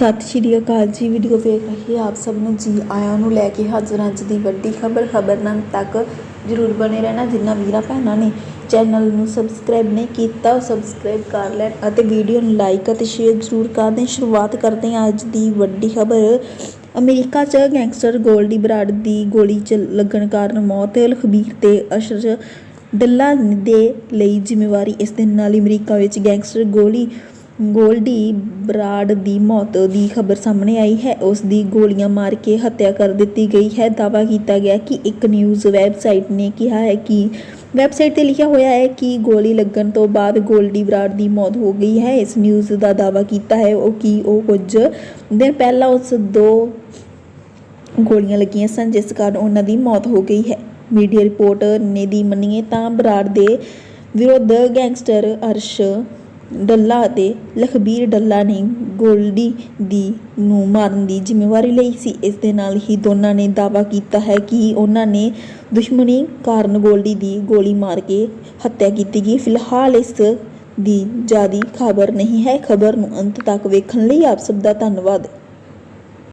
ਸਤਿ ਸ਼੍ਰੀ ਅਕਾਲ ਜੀ। ਵੀਡੀਓ ਵੇਖ ਰਹੇ ਆਪ ਸਭ ਨੂੰ ਜੀ ਆਇਆਂ ਨੂੰ ਲੈ ਕੇ ਹਾਜ਼ਰ ਅੱਜ ਦੀ ਵੱਡੀ ਖਬਰ। ਖਬਰਨਾਮ ਤੱਕ ਜਰੂਰ ਬਣੇ ਰਹਿਣਾ ਜਿੰਨਾ ਵੀਰਾਂ ਭੈਣਾਂ ਨੇ। ਚੈਨਲ ਨੂੰ ਸਬਸਕ੍ਰਾਈਬ ਨਹੀਂ ਕੀਤਾ ਉਹ ਸਬਸਕ੍ਰਾਈਬ ਕਰ ਲੈਣ ਅਤੇ ਵੀਡੀਓ ਨੂੰ ਲਾਈਕ ਅਤੇ ਸ਼ੇਅਰ ਜਰੂਰ ਕਰ ਦੇਣ। ਸ਼ੁਰੂਆਤ ਕਰਦੇ ਹਾਂ ਅੱਜ ਦੀ ਵੱਡੀ ਖਬਰ। ਅਮਰੀਕਾ 'ਚ ਗੈਂਗਸਟਰ ਗੋਲਡੀ ਬਰਾਡ ਦੀ ਗੋਲੀ 'ਚ ਲੱਗਣ ਕਾਰਨ ਮੌਤ। ਲਖਬੀਰ ਤੇ ਅਸ਼ਰ ਡੱਲਾ ਦੇ ਲਈ ਜ਼ਿੰਮੇਵਾਰੀ ਇਸ ਦੇ ਨਾਲ ਹੀ ਅਮਰੀਕਾ ਵਿੱਚ ਗੈਂਗਸਟਰ ਗੋਲੀ ਗੋਲਡੀ ਬਰਾਡ ਦੀ ਮੌਤ ਦੀ ਖਬਰ ਸਾਹਮਣੇ ਆਈ ਹੈ। ਉਸ ਦੀ ਗੋਲੀਆਂ ਮਾਰ ਕੇ ਹੱਤਿਆ ਕਰ ਦਿੱਤੀ ਗਈ ਹੈ। ਦਾਅਵਾ ਕੀਤਾ ਗਿਆ ਕਿ ਇੱਕ ਨਿਊਜ਼ ਵੈਬਸਾਈਟ ਨੇ ਕਿਹਾ ਹੈ ਕਿ ਵੈਬਸਾਈਟ ਤੇ ਲਿਖਿਆ ਹੋਇਆ ਹੈ ਕਿ ਗੋਲੀ ਲੱਗਣ ਤੋਂ ਬਾਅਦ ਗੋਲਡੀ ਬਰਾਡ ਦੀ ਮੌਤ ਹੋ ਗਈ ਹੈ। ਇਸ ਨਿਊਜ਼ ਦਾ ਦਾਅਵਾ ਕੀਤਾ ਹੈ ਉਹ ਕਿ ਉਹ ਕੁਝ ਦਿਨ ਪਹਿਲਾਂ ਉਸ ਦੋ ਗੋਲੀਆਂ ਲੱਗੀਆਂ ਸਨ, ਜਿਸ ਕਾਰਨ ਉਹਨਾਂ ਦੀ ਮੌਤ ਹੋ ਗਈ ਹੈ। ਮੀਡੀਆ ਰਿਪੋਰਟ ਨੇ ਦੀ ਮੰਨੀਏ ਤਾਂ ਬਰਾੜ ਦੇ ਵਿਰੁੱਧ ਗੈਂਗਸਟਰ ਅਰਸ਼ ਡੱਲਾ ਅਤੇ ਲਖਬੀਰ ਡੱਲਾ ਨੇ ਗੋਲਡੀ ਦੀ ਨੂੰ ਮਾਰਨ ਦੀ ਜ਼ਿੰਮੇਵਾਰੀ ਲਈ ਸੀ। ਇਸ ਦੇ ਨਾਲ ਹੀ ਦੋਨਾਂ ਨੇ ਦਾਅਵਾ ਕੀਤਾ ਹੈ ਕਿ ਉਹਨਾਂ ਨੇ ਦੁਸ਼ਮਣੀ ਕਾਰਨ ਗੋਲਡੀ ਦੀ ਗੋਲੀ ਮਾਰ ਕੇ ਹੱਤਿਆ ਕੀਤੀ ਗਈ। ਫਿਲਹਾਲ ਇਸ ਦੀ ਜਿਆਦੀ ਖਬਰ ਨਹੀਂ ਹੈ। ਖਬਰ ਨੂੰ ਅੰਤ ਤੱਕ ਵੇਖਣ ਲਈ ਆਪ ਸਭ ਦਾ ਧੰਨਵਾਦ।